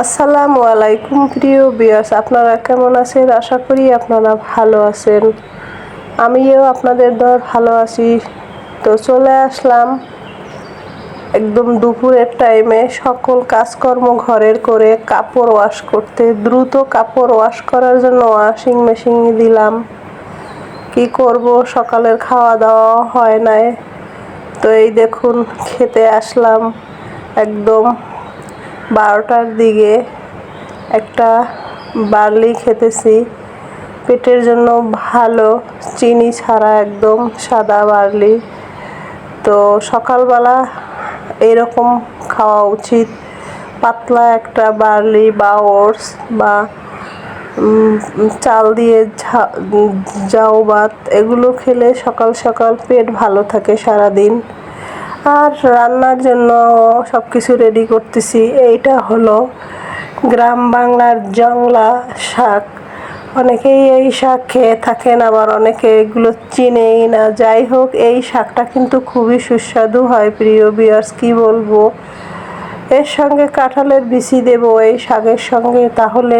আসসালামু আলাইকুম প্রিয় বিয়ার্স আপনারা কেমন আছেন? আশা করি আপনারা ভালো আছেন। আমিও আপনাদের দয় ভালো আছি। তো চলে আসলাম একদম দুপুরের টাইমে সকল কাজকর্ম ঘরের করে কাপড় ওয়াশ করতে। দ্রুত কাপড় ওয়াশ করার জন্য ওয়াশিং মেশিন দিলাম। কি করব? সকালের খাওয়া দাওয়া হয় নাই। তো এই দেখুন, খেতে আসলাম। একদম বারোটার দিকে একটা বার্লি খেতেছি। পেটের জন্য ভালো, চিনি ছাড়া একদম সাদা বার্লি। তো সকালবেলা এরকম খাওয়া উচিত। পাতলা একটা বার্লি বা ওটস বা চাল দিয়ে ঝা জাউ ভাত, এগুলো খেলে সকাল সকাল পেট ভালো থাকে সারাদিন। আর রান্নার জন্য সব কিছু রেডি করতেছি। এইটা হলো গ্রাম বাংলার জংলা শাক। অনেকেই এই শাক খেয়ে থাকেন, আবার অনেকে এগুলো চিনেই না। যাই হোক, এই শাকটা কিন্তু খুবই সুস্বাদু হয়, প্রিয় বিয়ার্স কি বলব? এর সঙ্গে কাঁঠালের বিচি দেবো এই শাকের সঙ্গে, তাহলে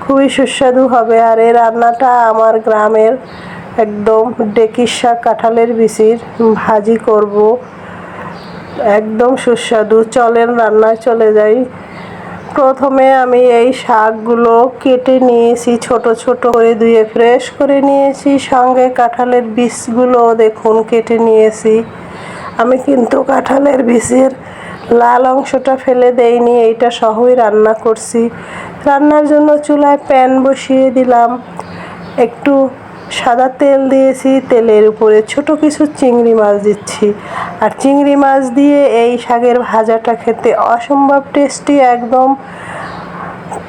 খুবই সুস্বাদু হবে। আর এই রান্নাটা আমার গ্রামের একদম ডেকির শাক, কাঁঠালের বিচির ভাজি করব। একদম সুস্বাদু। চলেন রান্নায় চলে যাই। প্রথমে আমি এই শাকগুলো কেটে নিয়েছি, ছোট ছোট করে ধুয়ে ফ্রেশ করে নিয়েছি। সঙ্গে কাঁঠালের বীজগুলো দেখুন কেটে নিয়েছি। আমি কিন্তু কাঁঠালের বীজের লাল অংশটা ফেলে দেইনি, এইটা সহই রান্না করছি। রান্নার জন্য চুলায় প্যান বসিয়ে দিলাম। একটু সাদা তেল দিয়েছি, তেলের উপরে ছোট কিছু চিংড়ি মাছ দিচ্ছি। আর চিংড়ি মাছ দিয়ে এই শাকের ভাজাটা খেতে অসম্ভব টেস্টি একদম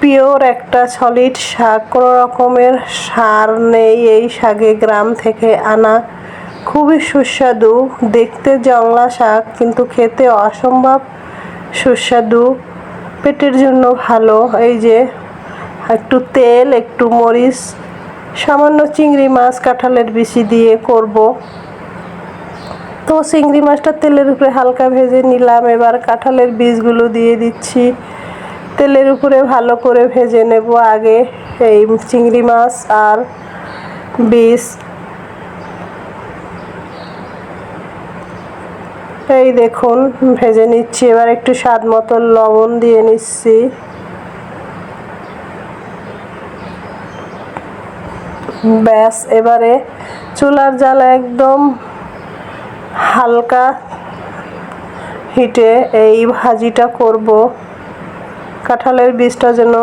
পিওর একটা সলিড শাক। কোনো রকমের সার নেই এই শাকে গ্রাম থেকে আনা। খুবই সুস্বাদু, দেখতে জংলা শাক, কিন্তু খেতে অসম্ভব সুস্বাদু। পেটের জন্য ভালো, এই যে একটু তেল, একটু মরিচ সামান্য চিংড়ি মাছ কাঁঠালের বিচি দিয়ে করব। তো চিংড়ি মাছটা তেলের উপরে হালকা ভেজে নিলাম। এবার কাঁঠালের বীজগুলো দিয়ে দিচ্ছি। তেলের উপরে ভালো করে ভেজে নেব আগে এই চিংড়ি মাছ আর বীজ। এই দেখুন, ভেজে নিচ্ছি। এবার একটু স্বাদ মতো লবণ দিয়ে নিচ্ছি। ব্যাস, এবারে চুলার জাল একদম হালকা হিটে এই ভাজিটা করব। কাঁঠালের বীজটা যেন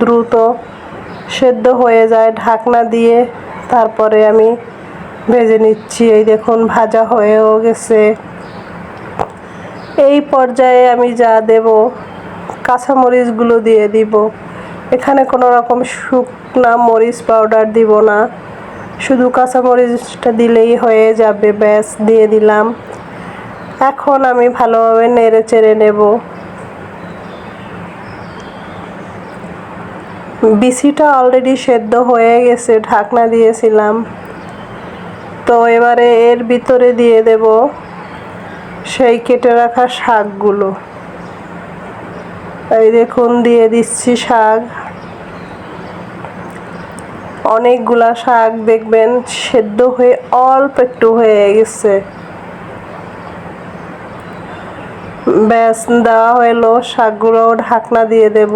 দ্রুত সেদ্ধ হয়ে যায় ঢাকনা দিয়ে, তারপরে আমি ভেজে নিচ্ছি। এই দেখুন, ভাজা হয়েও গেছে। এই পর্যায়ে আমি যা দেব, কাঁচামরিচগুলো দিয়ে দিব। এখানে কোনো রকম শুকনা মরিচ পাউডার দিব না। শুধু কাঁচামরিচটা দিলেই হয়ে যাবে, ব্যাস, দিয়ে দিলাম। এখন আমি ভালোভাবে নেড়ে চেড়ে নেব। বিসিটা অলরেডি সেদ্ধ হয়ে গেছে, ঢাকনা দিয়েছিলাম। তো এবারে এর ভিতরে দিয়ে দেব সেই কেটে রাখা শাকগুলো। এই দেখুন, দিয়ে দিচ্ছি শাক। অনেকগুলা শাক দেখবেন সেদ্ধ হয়ে অল্প একটু হয়ে গেছে। ব্যাস, দেওয়া হলো। শাকগুলো ঢাকনা দিয়ে দেব।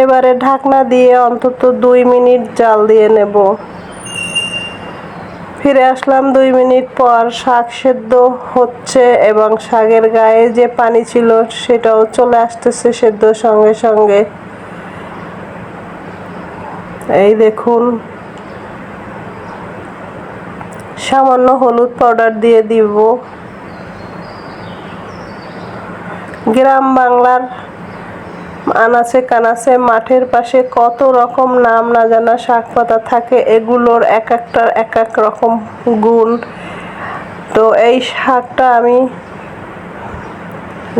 এবারে ঢাকনা দিয়ে অন্তত দুই মিনিট জাল দিয়ে নেব। ফিরে আসলাম দুই মিনিট পর শাক সেদ্ধ হচ্ছে এবং শাকের গায়ে যে পানি ছিল সেটাও চলে আসতেছে সেদ্ধ সঙ্গে সঙ্গে। এই দেখুন। সামান্য হলুদ পাউডার দিয়ে দিব। গ্রাম বাংলার আনাচে কানাচে মাঠের পাশে কত রকম নাম না জানা শাক পাতা থাকে, এগুলোর এক একটার এক এক রকম গুণ। তো এই শাকটা আমি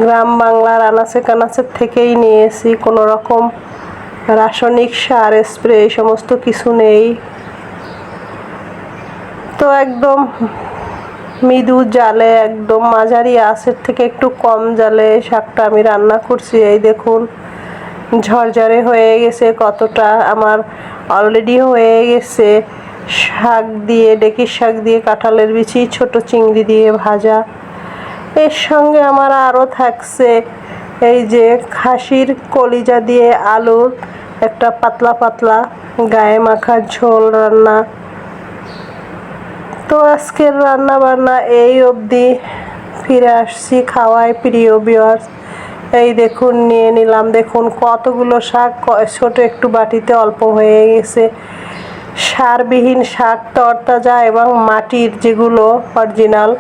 গ্রাম বাংলার আনাচে কানাচের থেকেই নিয়েছি, কোনো রকম রাসায়নিক সার, স্প্রে, এই সমস্ত কিছু নেই। তো একদম মৃদু জালে, একদম মাঝারি আঁচের থেকে একটু কম জালে শাকটা আমি রান্না করছি, এই দেখুন। ঝরঝরে হয়ে গেছে, কতটা আমার অলরেডি হয়ে গেছে। শাক দিয়ে, ডেকির শাক দিয়ে, কাঁঠালের বিচি, ছোট চিংড়ি দিয়ে ভাজা। এর সঙ্গে আমার আরও থাকছে এই যে খাসির কলিজা দিয়ে আলুর একটা পাতলা পাতলা, গায়ে মাখার ঝোল রান্না। তো আজকের রান্না বান্না এই অবধি। ফিরে আসছি খাওয়ায় প্রিয় বিয়ার্স এই দেখুন, নিয়ে নিলাম। দেখুন, কতগুলো শাক ছোট একটু বাটিতে অল্প হয়ে গেছে। সারবিহীন শাক, তরতাজা এবং মাটির যেগুলো অরিজিনাল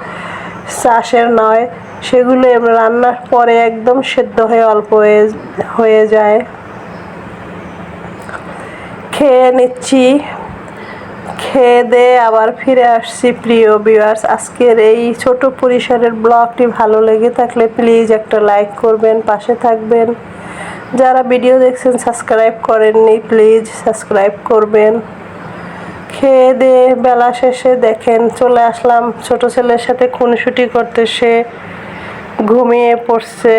চাষের নয়, সেগুলো রান্নার পরে একদম সেদ্ধ হয়ে অল্প হয়ে যায়। খেয়ে নিচ্ছি। খেয়ে দিয়ে আবার ফিরে আসছি, প্রিয় ভিউয়ার্স আজকের এই ছোট পরিসরের ব্লগটি ভালো লেগে থাকলে প্লিজ একটা লাইক করবেন, পাশে থাকবেন। যারা ভিডিও দেখছেন সাবস্ক্রাইব করেননি প্লিজ সাবস্ক্রাইব করবেন। খেয়ে দিয়ে বেলা শেষে দেখেন, চলে আসলাম। ছোট ছেলের সাথে খুনসুটি করতে, সে ঘুমিয়ে পড়ছে।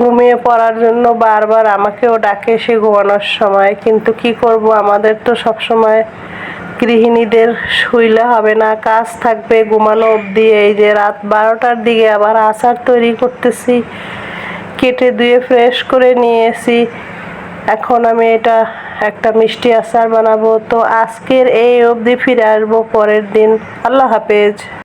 ঘুমিয়ে পড়ার জন্য বারবার আমাকেও ডাকে সে ঘুমানোর সময়। কিন্তু কি করব, আমাদের তো সব সময় গৃহিণীদের শুইলে হবে না, কাজ থাকবে ঘুমানো অবধি। এই যে রাত বারোটার দিকে আবার আচার তৈরি করতেছি, কেটে ধুয়ে ফ্রেশ করে নিয়েছি। এখন আমি এটা একটা মিষ্টি আচার বানাবো। তো আজকের এই অবধি ফিরে আসব, পরের দিন। আল্লাহ হাফেজ।